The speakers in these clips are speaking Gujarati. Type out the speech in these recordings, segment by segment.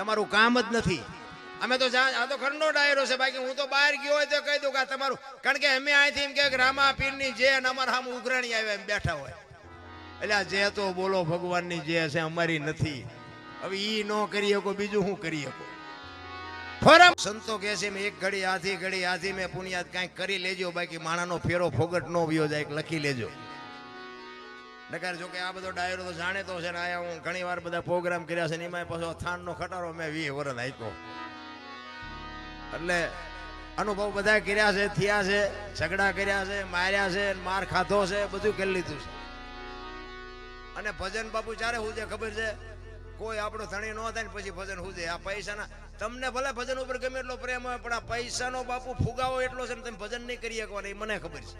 તમારું કામ જ નથી. અમે તો આ તો ઘરનો ડાયરો છે, બાકી હું તો બહાર ગયો હોય તો કહી દઉં કે તમારું કારણ કે અમે અહીંથી એમ કે રામા પીરની જે અને અમારા સામે ઉઘરાણી આવે એમ બેઠા હોય. એટલે આ જે તો બોલો ભગવાનની જે છે અમારી નથી. હવે ઈ ન કરી શકો, બીજું શું કરી શકો? ફરમ સંતો કહે છે એક ઘડી આથી ઘડી આથી મેં પુણ્યાત કાંઈક કરી લેજો, બાકી માણાનો ફેરો ફોગટ નો વ્યો જાય લખી લેજો. નકાર જો કે આ બધો ડાયરો તો જાણેતો છે ને આયા હું ઘણી વાર બધા પ્રોગ્રામ કર્યા છે ને એમાં પાછો થાનનો ખટારો મેં વીસ વર્ષ આપ્યો. એટલે અનુભવ બધા કર્યા છે, થયા છે, ઝઘડા કર્યા છે, માર્યા છે માર ખાધો છે, બધું કરી લીધું છે. અને ભજન બાપુ ચારે હું છે ખબર છે, કોઈ આપણો ધણી ન થાય ને પછી ભજન હું આ પૈસાના તમને ભલે ભજન ઉપર ગમે એટલો પ્રેમ હોય, પણ આ પૈસાનો બાપુ ફુગાવો એટલો છે ને તમે ભજન નહીં કરી શકવાના, એ મને ખબર છે.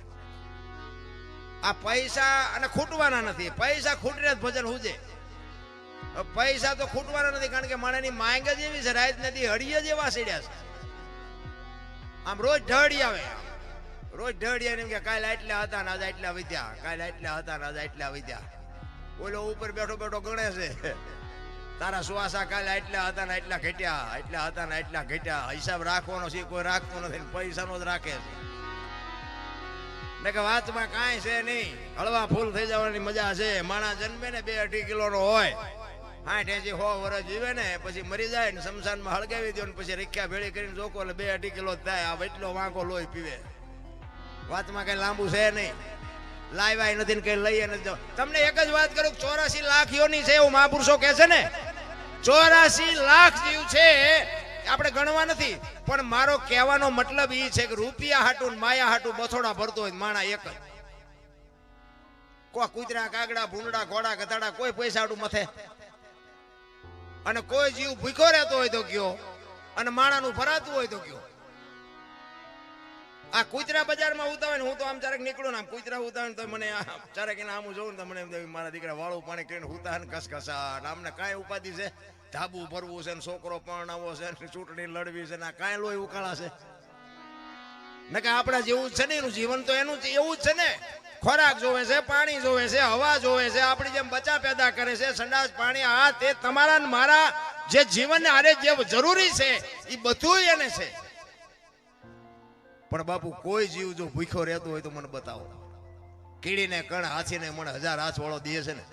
આ પૈસા અને ખૂટવાના નથી. પૈસા ખૂટીને જ ભજન હુજે. પૈસા તો ખૂટવાના નથી, કારણ કે માણસની માંગ જ એવી છે રાત નદી હળીએ જ એવા સીડ્યા છે. આમ રોજ ઢળી આવે. રોજ ઢળી એમ કે કાલે એટલા હતા ને આજે એટલા વિદ્યા કાલે એટલા હતા ને આજે એટલા વિદ્યા ઓલો ઉપર બેઠો બેઠો ગણે છે. તારા સુવાસા કાલે એટલા હતા ને એટલા ઘટ્યા એટલા હતા ને એટલા ઘટ્યા. હિસાબ રાખવાનો છે, કોઈ રાખતો નથી પૈસાનો જ રાખે છે. ને કે વાતમાં કાંઈ છે નહીં. હળવા ફૂલ થઈ જવાની મજા છે. માણસ જન્મે ને બે અઢી કિલોનો હોય. આઠ એસી સો વર્ષ જીવે ને, પછી મરી જાય ને શમશાનમાં હળગાવી દો ને, પછી રીખ્યા ભેળી કરીને જોકો એટલે બે અઢી કિલો થાય. આ એટલો વાંકો લોહી પીવે. વાતમાં કઈ લાંબુ છે નહીં. લાવ્યા નથી ને કઈ લઈએ નથી. તમને એક જ વાત કરું, ચોરાસી લાખ યોની છે એવું મહાપુરુષો કહે છે ને? ચોરાસી લાખ જીવ છે. આપણે ગણવા નથી, પણ મારો કહેવાનો મતલબ એ છે કે રૂપિયા હાટું માયા હાટું બથોડા ભરતો હોય માણા એક જ. કોઈ કૂતરા કાગડા ભૂંડા ઘોડા, ગધાડા, કોઈ પૈસા હાટું મથે. અને કોઈ જીવ ભૂખ્યો રહેતો હોય તો કયો અને માણાનું ભરાતું હોય તો કયો આ કૂતરા બજારમાં ઉતાવે ને હું તો આમ ચારેક નીકળું ને આમ કૂતરા ઉતાવે તો મને ચારેક એના આમ જોઉં ને તો મને મારા દીકરા વાળું પાણી કરીને ઉતાવે ને કસકસાટ આમને કાંઈ ઉપાધિ છે? ધાબુ ભરવું છે ને છોકરો પરણાવો છે ચૂંટણી લડવી છે ને આ કાંઈ લોહી ઉકાળા છે. ને કે આપણા જેવું છે ને એનું જીવન તો એનું એવું જ છે ને. ખોરાક જોવે છે, પાણી જોવે છે, હવા જોવે છે, આપણી જેમ બચા પેદા કરે છે, સંડાસ પાણી, આ તે તમારા મારા જે જીવન આરે જે જરૂરી છે એ બધું એને છે. પણ બાપુ, કોઈ જીવ જો ભૂખ્યો રહેતો હોય તો મને બતાવો. કીડીને, કણ, હાથીને મને હજાર હાથ વાળો દે છે ને.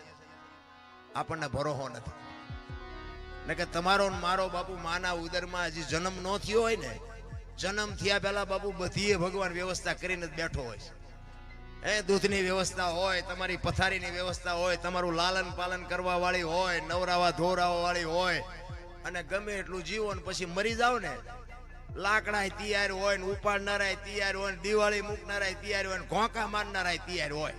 આપણને ભરોહો નથી. ને કે તમારો મારો બાપુ માના ઉદરમાં હજી જન્મ ન થયો હોય ને, જન્મ થયા પહેલા બાપુ બધીએ ભગવાન વ્યવસ્થા કરીને જ બેઠો હોય એ દૂધની વ્યવસ્થા હોય, તમારી પથારીની વ્યવસ્થા હોય, તમારું લાલન પાલન કરવા વાળી હોય, નવરાવા ધોરાવા વાળી હોય, અને ગમે એટલું જીવો ને પછી મરી જાવ ને લાકડા તૈયાર હોય ને, ઉપાડનારાય તૈયાર હોય ને, દિવાળી મૂકનારાય તૈયાર હોય ને, ઘોંકા મારનારાય તૈયાર હોય.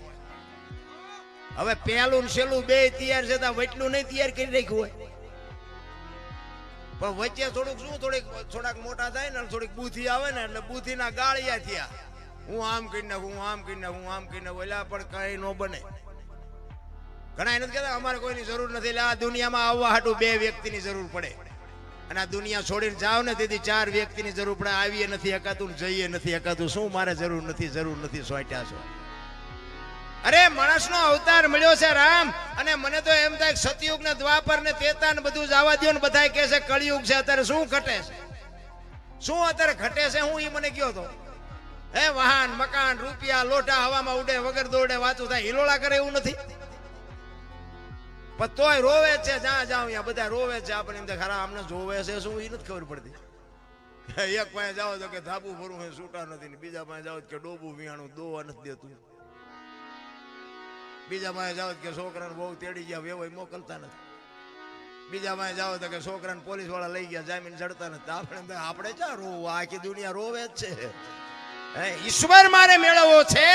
હવે પહેલું ને છેલ્લું બે તૈયાર છે તો વચલું નહીં તૈયાર કરી રાખ્યું હોય. પણ વચ્ચે થોડુંક શું, થોડીક થોડાક મોટા થાય ને, થોડીક બુથી આવે ને, એટલે બુથીના ગાળિયા થયા. હું આમ કરી નાખું હું આમ કરી નાખું હું આમ કરી નાખું એટલે પણ કઈ ન બને. ઘણા એ નથી કહેતા અમારે કોઈની જરૂર નથી, એટલે આ દુનિયામાં આવવા હાટું બે વ્યક્તિની જરૂર પડે. અને આ દુનિયા છોડીને જાવ ને, તેથી ચાર વ્યક્તિની જરૂર પડે. આવીએ નથી હકાતું જઈએ નથી હકાતું શું, મારે જરૂર નથી જરૂર નથી, સોટ્યા છો. અરે, માણસનો અવતાર મળ્યો છે, રામ. અને મને તો એમ થાય સતયુગ ને દ્વાપર ને તેતા ને બધું જવા દો ને બધા કહે છે, કળિયુગ છે, અત્યારે શું ઘટે છે? શું અત્યારે ઘટે છે? હું એ મને કયો તો? હે, વાહન, મકાન, રૂપિયા લોટા હવામાં ઉડે, વગર દોડે, વાતું થાય. હિલોળા કરે એવું નથી. તોય રોવે છે, જ્યાં જાવ ત્યાં બધા રોવે છે. આપણે એમ થાય ખરા અમને જોવે છે શું? એ નથી ખબર પડતી. એક પાસે જાઓ તો કે ધાબુ ભરવું એ છૂટા નથી. બીજા પાસે જાઓ કે ડોબું વિહાણું દોવા નથી દેતું. બીજા માં જાઓ કે છોકરાને બહુ તેડી ગયા, વેવાય મોકલતા નથી. બીજા માં જાઓ તો કે છોકરાને પોલીસવાળા લઈ ગયા, જામીન ચડતા નથી. આપણે આપણે ક્યાં રોવું? આખી દુનિયા રોવે જ છે. ઈશ્વર મારે મેળવવો છે.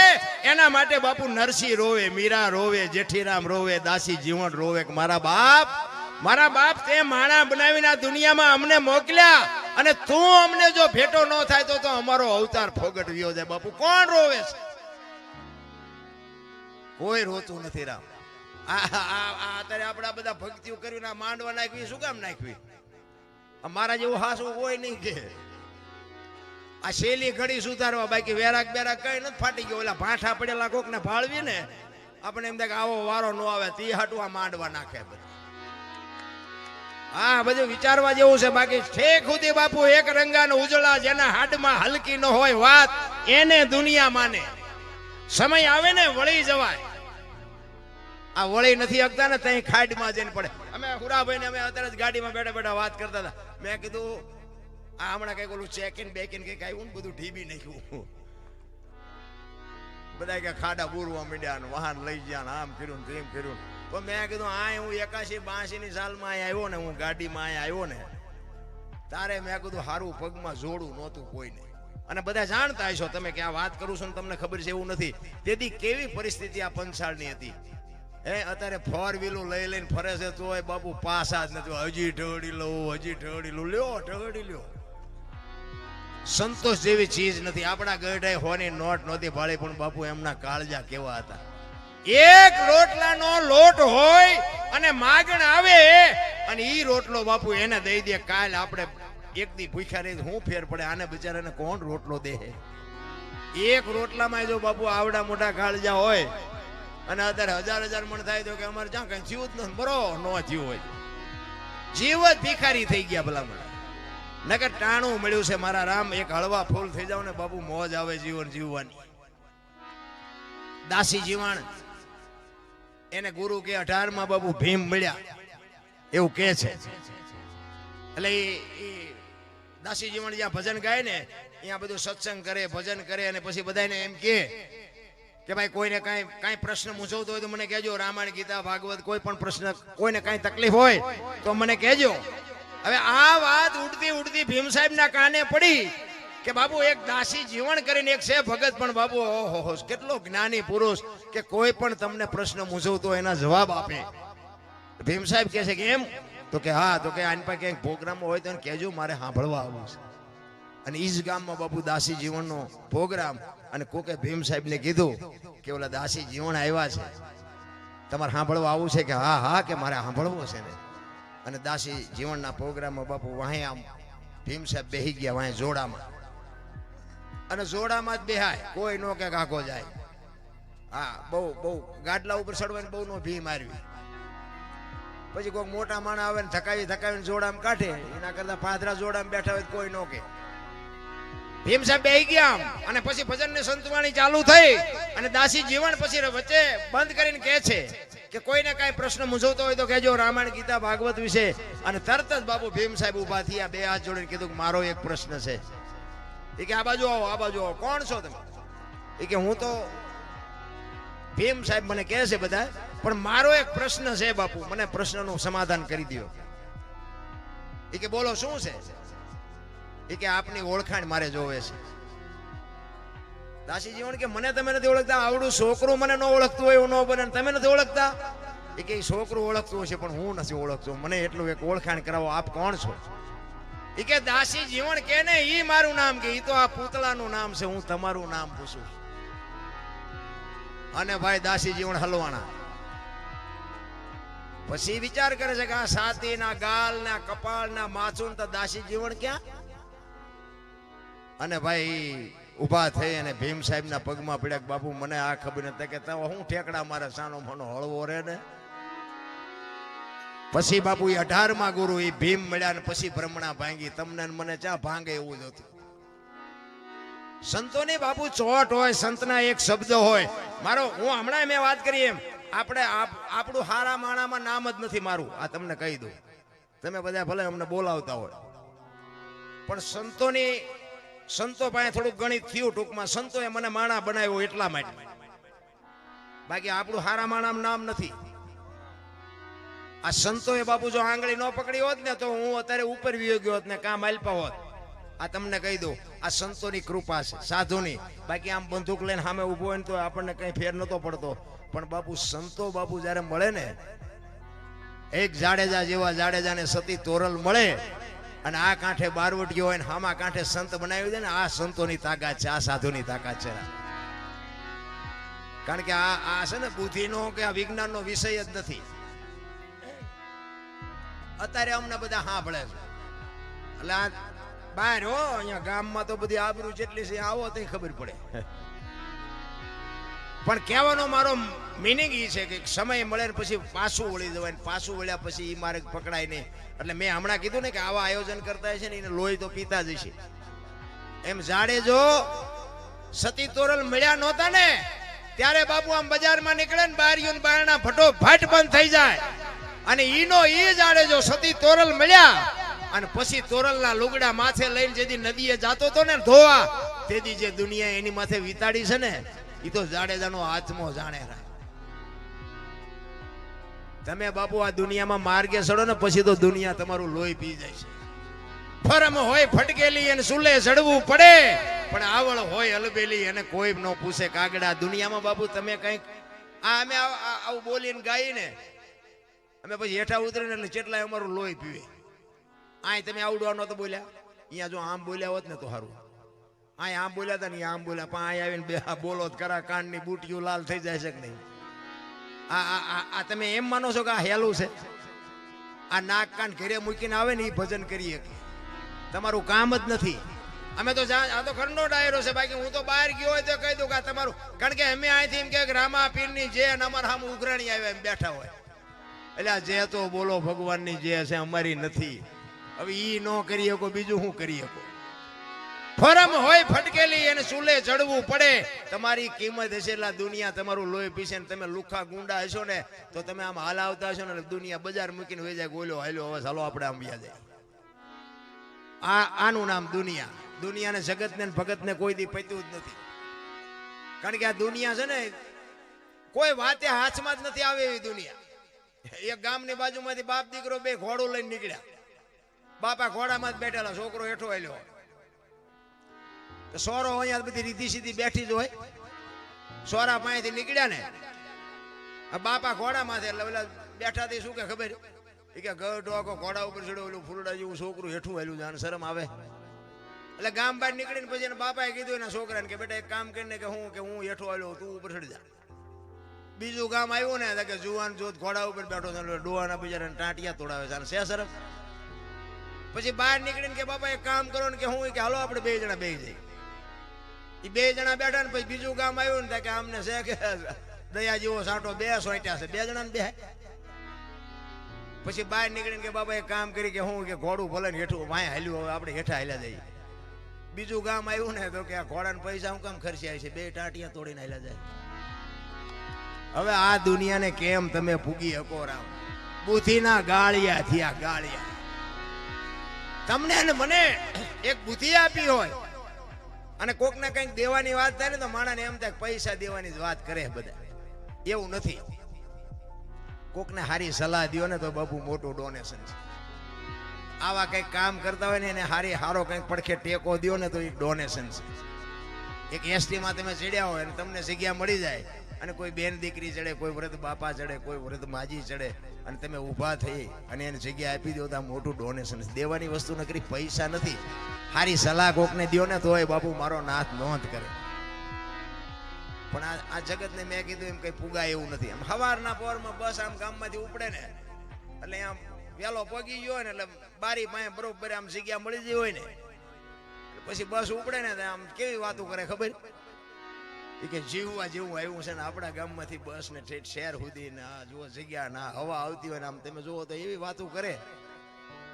એના માટે બાપુ નરસિંહ રોવે, મીરા રોવે, જેઠીરામ રોવે, દાસી જીવન રોવે. કે મારા બાપ મારા બાપ તે માણા બનાવીને દુનિયામાં અમને મોકલ્યા અને તું અમને જો ભેટો ન થાય તો અમારો અવતાર ફોગટ વ્યો જાય. બાપુ, કોણ રોવે છે? કોઈ રોતું નથી રામ. અત્યારે આપણે બધા ભક્તિઓ કર્યું આ માંડવા નાખવી, શું કામ નાખવી? મારા જેવું હાસું કોઈ નહીં કે. આ શેલી ઘડી સુધારવા, બાકી વેરાક બેરાક કઈ નથી ફાટી ગયો. ઓલા ભાઠા પડેલા કોક ને ભાળવી ને આપણે એમ કે આવો વારો ન આવે, તી હાટું માંડવા નાખે હા બધું વિચારવા જેવું છે, બાકી ઠેક સુધી બાપુ, એક રંગાનો ઉજળા જેના હાડમાં હલકી ન હોય વાત, એને દુનિયા માને. સમય આવે ને વળી જવાય. આ વળી નથી શકતા ને ત્યાં ખાડમાં જઈને પડે. અમે હુરાભાઈ ને અમે અત્યારે જ ગાડીમાં બેઠા બેઠા વાત કરતા હતા. મેં કીધું, આ હમણાં કંઈક ઓલું ચેકિન બેકિન કંઈક આવ્યું ને બધું ઢીબી નાખ્યું. બધા કે ખાડા બોરવા મીડ્યા ને વાહન લઈ ગયા આમ કર્યું ને તેમ કર્યું પણ મેં કીધું આ હું એકાશી બાસી ની સાલમાં અહીં આવ્યો ને, હું ગાડીમાં અહીં આવ્યો ને. તારે મેં કીધું, હારું, પગમાં જોડું નહોતું કોઈને. અને બધા જાણતા હશો તમે કે આ વાત કરું છું ને તમને ખબર છે એવું નથી. તેથી કેવી પરિસ્થિતિ આ પંચાળની હતી? હે અત્યારે ફોર વ્હીલું લઈ લઈને ફરે છે, તોય બાપુ પાસા જ નથી હજી ઢળી લઉં, હજી ઢળી લઉં. લ્યો ઢળી લ્યો. સંતોષ જેવી ચીજ નથી. આપણા ગઢે હોની નોટ નહોતી ભાળી પણ બાપુ એમના કાળજા કેવા હતા. એક રોટલાનો લોટ હોય અને માગણ આવે, અને ઈ રોટલો બાપુ એને દઈ દે. કાલ આપણે એક દી ભૂખ્યા રહી હું ફેર પડે, આને બિચારાને કોણ રોટલો દે? એક રોટલામાં જો બાપુ આવડા મોટા કાળજા હોય અને અત્યારે હજાર હજાર મણ થાય તો કે અમારે જ્યાં કઈ જીવ જ નથી બરો નો જીવ હોય. જીવ જ ભિખારી થઈ ગયા ભલામણ. નકર ટાણું મળ્યું છે મારા રામ, એક હળવા ફૂલ થઈ જાવ ને બાપુ, મોજ આવે જીવન જીવવાની. દાસી જીવણ. એને ગુરુ કે અઢારમાં બાપુ ભીમ મળ્યા. એવું કે છે. એટલે ઈ દાસી જીવણ જ્યાં ભજન ગાય ને, ત્યાં બધું સત્સંગ કરે, ભજન કરે અને પછી બધાને એમ કે કે ભાઈ કોઈને કાંઈ કાંઈ પ્રશ્ન મૂંઝવતો હોય તો મને કહેજો. રામાયણ, ગીતા, ભાગવત કોઈ પણ પ્રશ્ન કોઈને કાંઈ તકલીફ હોય તો મને કહેજો. હવે આ વાત ઉડતી ઉડતી ભીમ સાહેબના કાને પડી કે બાબુ એક દાસી જીવન કરીને એક છે ભગત, પણ બાબુ ઓહો કેટલો જ્ઞાની પુરુષ કે કોઈ પણ તમને પ્રશ્ન મૂંઝવતો એના જવાબ આપે. ભીમ સાહેબ કહે છે કે એમ? તો કે હા, તો કે આની પાસે ક્યાંક પ્રોગ્રામ હોય તો કહેજો, મારે સાંભળવા આવવું છે. અને ઈ જ ગામમાં બાપુ દાસી જીવનનો પ્રોગ્રામ અને કોકે ભીમ સાહેબને કીધું કે ઓલા દાસી જીવન આવ્યા છે. તમારે સાંભળવા આવું છે કે હા હા, કે મારે સાંભળવું છે ને? અને દાસી જીવનના પ્રોગ્રામમાં બાપુ વાંહે આમ ભીમ સાહેબ બેહી ગયા વાંહે જોડામાં. અને જોડામાં જ બેહાય, કોઈ નો કે કાકો જાય. હા, બહુ બહુ, ગાડલા ઉપર ચડવાની બહુ નો ભીમ મારવી પછી કોઈ મોટા માણા આવે ને થકાવી થકાવીને જોડામાં કાઢે, એના કરતા પાદરા જોડામાં બેઠા હોય કોઈ નો કે. ભીમ સાહેબ બેહી ગયા અને પછી ભજનની સંતવાણી ચાલુ થઈ અને દાસી જીવન પછી વચ્ચે બંધ કરીને કહે છે કે કોઈને કાંઈ પ્રશ્ન મૂંઝવતો હોય તો કહેજો રામાયણ, ગીતા, ભાગવત વિશે. અને તરત જ બાબુ ભીમ સાહેબ ઊભા થયા, બે હાથ જોડીને કીધું કે મારો એક પ્રશ્ન છે. એ કે, આ બાજુ આવો, આ બાજુ આવો. કોણ છો તમે? એ કે, હું તો ભીમ સાહેબ મને કહે છે બધા, પણ મારો એક પ્રશ્ન છે બાપુ, મને પ્રશ્નનું સમાધાન કરી દો એ કે, બોલો, શું છે? એ કે આપની ઓળખાણ મારે જોવે છે. દાસી જીવન કે મને તમે નથી ઓળખતા, આવડું છોકરું મને ન ઓળખતું હોય એવું ન બને, તમે નથી ઓળખતા? એ કે છોકરું ઓળખતું હશે, પણ હું નથી ઓળખતો. મને એટલું એક ઓળખાણ કરાવો, આપ કોણ છો? એ કે દાસી જીવન કે ને, ઈ મારું નામ કે, ઈ તો આ પૂતળાનું નામ છે, હું તમારું નામ પૂછું અને ભાઈ દાસી જીવન હલવાણા પછી વિચાર કરે છે કે આ સાતી ના ગાલ ના કપાળ ના માથું તો દાસી જીવન ક્યાં? અને ભાઈ, ઊભા થઈ અને ભીમ સાહેબ ના પગમાં પડ્યા બાપુ મને આ ખબર નથી. કે તમે હું ઠેકડા મારે સાનો મનો હળવો રે ને? પછી બાપુ એ અઢારમાં ગુરુ એ ભીમ મળ્યા ને પછી ભ્રમણા ભાંગી. તમને મને ચા ભાંગે એવું જ હતું. સંતોની બાપુ ચોટ હોય, સંતના એક શબ્દ હોય. મારો, હું હમણાં મેં વાત કરી એમ. આપણે આપણું હારા માણામાં નામ જ નથી મારું. આ તમને કહી દઉં. તમે બધા ભલે અમને બોલાવતા હોય. પણ સંતોની સંતો પાસે થોડુંક ગણિત થયું, ટૂંકમાં સંતોએ મને માણા બનાવ્યો એટલા માટે. બાકી આપણું હારા માણામાં નામ નથી. આ સંતોએ બાપુ જો આંગળી ન પકડી હોત ને, તો હું અત્યારે ઉપર વિયો ગયો હોત ને કામ આલપા હોત. આ તમને કહી દઉં, આ સંતોની કૃપા છે, સાધુની. બાકી આમ બંદૂક લઈને સામે ઊભો હોય ને, તો આપણને કઈ ફેર નતો પડતો. પણ બાપુ, સંતો બાપુ જ્યારે મળે ને, એક જાડેજા જેવા જાડેજાને સતી તોરલ મળે અને આ કાંઠે બારવટીઓ હોય ને હામા કાંઠે સંત બનાવી દે ને આ સંતોની તાકાત છે, આ સાધુની તાકાત છે. કારણ કે આ આ છે ને બુદ્ધિનો કે આ વિજ્ઞાનનો વિષય જ નથી. અત્યારે અમને બધા સાંભળે છે. એટલે આ બહાર હો, અહીંયા ગામમાં તો બધી આબરૂ જેટલી છે, આવો તો ખબર પડે. પણ કહેવાનો મારો મિનિંગ એ છે કે સમય મળે ને પછી પાછું વળી જવાય પાછું વળ્યા પછી એ મારે પકડાય નહીં. એટલે મેં હમણાં કીધું ને કે આવા આયોજન કરતા છે ને એને લોહી તો પીતા જ એમ એમ જાડેજો સતી તોરલ મળ્યા નહોતા ને, ત્યારે બાપુ આમ બજારમાં નીકળે ને બારીઓ બારણા ફટો ફાટ બંધ થઈ જાય. અને ઈનો જાડે જાડેજો સતી તોરલ મળ્યા અને પછી તોરલના લુગડા માથે લઈને જેથી નદીએ જાતો તો ને ધોવા તેથી જે દુનિયા એની માથે વિતાડી છે ને એ તો જાડેજાનો હાથમો જાણે તમે બાપુ આ દુનિયામાં માર્ગે ચડો ને પછી તો દુનિયા તમારું લોહી પી જાય છે. ફરમ હોય ફટકેલી અને સુલે ચડવું પડે, પણ આવળ હોય અલબેલી અને કોઈ ન પૂછે કાગડા. દુનિયામાં બાપુ તમે કંઈક આ અમે આવું બોલીને ગાઈને અમે પછી હેઠા ઉતરીને એટલે જેટલાય અમારું લોહી પીવે. આય તમે આવડવા તો બોલ્યા. અહીંયા જો આમ બોલ્યા હોત ને તો સારું. આય આમ બોલ્યા હતા ને આમ બોલ્યા પણ આય આવીને બે બોલો કરા કાનની બુટીઓ લાલ થઈ જાય છે કે નહીં? આ આ તમે એમ માનો છો કે આ હેલું છે? આ નાક કાન ઘરે મૂકીને આવે ને એ ભજન કરીએ તમારું કામ જ નથી. અમે તો આ તો ખરનો ડાયરો છે, બાકી હું તો બહાર ગયો હોય તો કહી દઉં કે તમારું, કારણ કે અમે અહીંથી એમ કે રામા પીરની જે અને અમારા આમ ઉઘરાણી આવે એમ બેઠા હોય. એટલે આ જે તો બોલો ભગવાનની જે છે, અમારી નથી. હવે એ ન કરી શકો, બીજું શું કરી શકો? ફરમ હોય ફટકેલી એને સુલે ચડવું પડે. તમારી કિંમત હશે એટલે દુનિયા તમારું લોહી પીશે ને તમે લુખા ગુંડા હશો ને તો તમે આમ હાલાવતા હશો ને દુનિયા બજાર મૂકીને હોય જાય ગોલ્યો હાલ્યો હવે ચાલો આપણે આમ વ્યા જાય. આ, આનું નામ દુનિયા. દુનિયાને જગતને ભગતને કોઈ દી પત્યું જ નથી. કારણ કે આ દુનિયા છે ને, કોઈ વાતે હાથમાં જ નથી આવે એવી દુનિયા. એક ગામની બાજુમાંથી બાપ દીકરો બે ઘોડું લઈને નીકળ્યા. બાપા ઘોડામાં જ બેઠેલા, છોકરો હેઠો આલ્યો તો સોરો અહીંયા બધી રીધી સીધી બેઠી જ હોય. સોરા પાસેથી નીકળ્યા ને બાપા ઘોડામાંથી એટલે ઓલા બેઠાથી શું કે ખબર? કે ગઢ આખો ઘોડા ઉપર ચડ્યો, ઓલું ફૂલડા જેવું છોકરું હેઠું હેલું જાણ શરમ આવે. એટલે ગામ બહાર નીકળીને પછી એના બાપાએ કીધું, એના છોકરાને કે બેટા એક કામ કરીને કે હું કે હું હેઠો આવ્યો તું ઉપર ચડી જા. બીજું ગામ આવ્યું ને કે જુવાન જોત ઘોડા ઉપર બેઠો છે ડોવાના બિચારાને ટાંટિયા તોડાવે છે શે શરમ? પછી બહાર નીકળીને કે બાપા એક કામ કરો ને કે હું કે હાલો, આપણે બે જણા બે જઈએ. એ બે જણા બેઠા ને પછી બીજું ગામ આવ્યું ને કે આમને છે કે દયા જેવો સાટો બે સોટ્યા છે. બે જણા ને બે? પછી બહાર નીકળીને કે બાબા એક કામ કરી કે હું કે ઘોડું ભલે ને હેઠું વાય હાલ્યું, હવે આપણે હેઠા હાલ્યા જઈએ. બીજું ગામ આવ્યું ને તો કે આ ઘોડાને પૈસા હું કામ ખર્ચ્યા છે બે ટાટિયા તોડીને હાલ્યા જાય. હવે આ દુનિયાને કેમ તમે ભૂગી શકો રામ? બુદ્ધિના ગાળિયા થયા ગાળિયા. તમને ને મને એક બુદ્ધિ આપી હોય અને કોકને કંઈક દેવાની વાત થાય ને તો માણસને એમ થાય પૈસા દેવાની વાત કરે બધા. એવું નથી. કોકને સારી સલાહ દ્યો ને તો બાપુ મોટું ડોનેશન છે. આવા કંઈક કામ કરતા હોય ને એને હારી હારો કંઈક પડખે ટેકો દ્યો ને તો એ ડોનેશન છે. એક એસટીમાં તમે ચડ્યા હોય અને તમને જગ્યા મળી જાય અને કોઈ બેન દીકરી ચડે, કોઈ વૃદ્ધ બાપા ચડે, કોઈ વૃદ્ધ માજી ચડે અને તમે ઊભા થઈ અને એને જગ્યા આપી દો તો મોટું ડોનેશન દેવાની વસ્તુ નકરી પૈસા નથી. સારી સલાહ કોકને દ્યો ને તોય બાપુ મારો નાથ નોંધ કરે. પણ આ જગતને મેં કીધું એમ કઈ પુગાય એવું નથી. આમ સવારના પોરમાં બસ આમ ગામમાંથી ઉપડે ને, એટલે આમ વેલો પગી ગયો હોય ને, એટલે બારી પાસે બરોબર આમ જગ્યા મળી ગઈ હોય ને પછી બસ ઉપડે ને આમ કેવી વાતો કરે ખબર? કે જીવવા જેવું આવ્યું છે ને, આપણા ગામમાંથી બસ ને ઠેઠ શહેર સુધી ને આ જુઓ જગ્યા ના હવા આવતી હોય ને, આમ તમે જુઓ તો એવી વાતો કરે.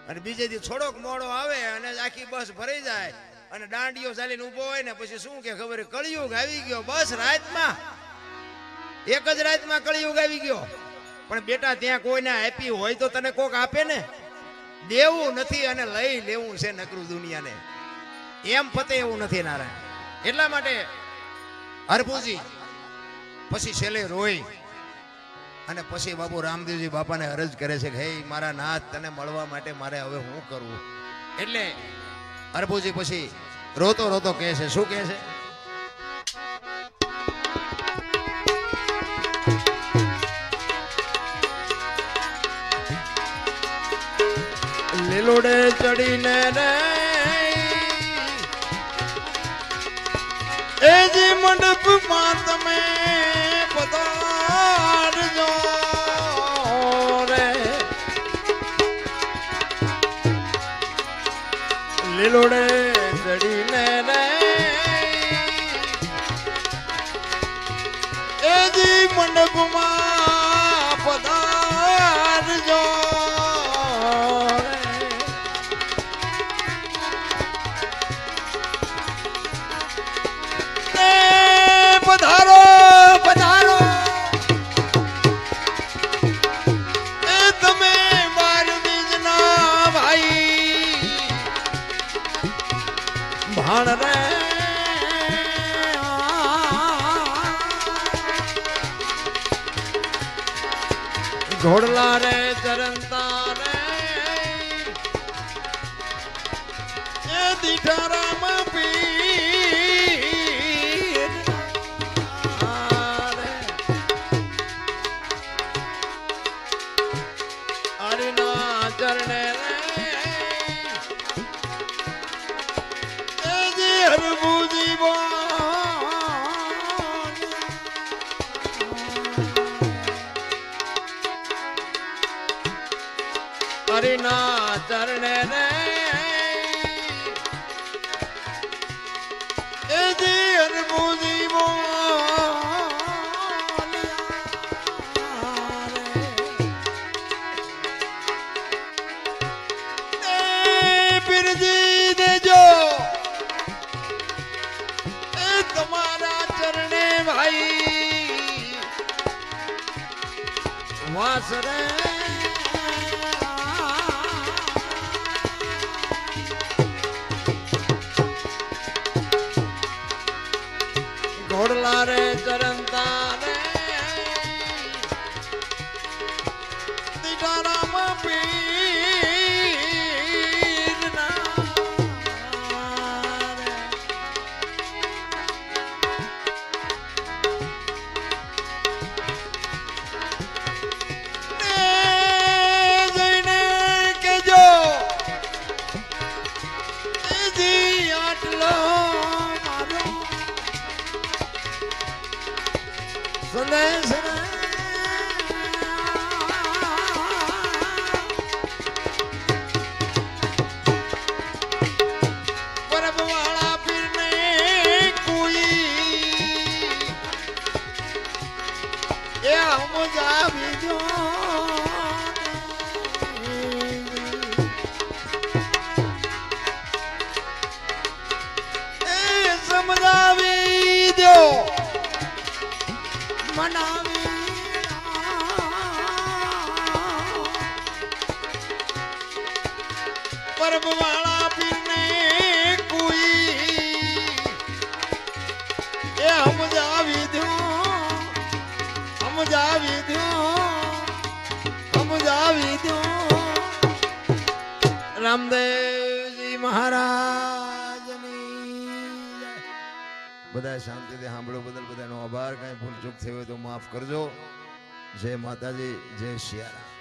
અને બીજે દી થોડોક મોડો આવે અને આખી બસ ભરાઈ જાય અને દાંડીઓ ચાલીને ઊભો હોય ને પછી શું કે ખબર કળિયુગ આવી ગયો. બસ રાતમાં. એક જ રાતમાં કળિયુગ આવી ગયો. પણ બેટા, ત્યાં કોઈને આપી હોય તો તને કોક આપે ને? દેવું નથી અને લઈ લેવું છે નકરું દુનિયાને. એમ પતે એવું નથી નારાયણ. એટલા માટે, હરભુજી, પછી છેલ્લે રોઈ અને પછી બાપુ રામદેવજી બાપાને અરજ કરે છે કે, હે, મારા નાથ, તને મળવા માટે મારે હવે હું કરવું? એટલે અરબુજી પછી રોતો રોતો કહે છે, શું કહે છે? લીલોડે ચડીને રે, એ જે મંડપમાં તમે ભેલોડે ચડીને રે. એજી મંડપમાં ઘોડલા રે ચરંતા રે એ દીઠારામ પીર. હરિના ચરણે રે સંદેશ રે. પરબવાળા પીરને કોઈ. એ સમજાવી દો સમજાવી દો સમજાવી દો. રામદેવજી બધાએ શાંતિથી સાંભળો, બદલ બધાનો આભાર. કાંઈ ભૂલ ચૂક થઈ હોય તો માફ કરજો. જય માતાજી, જય શિયારામ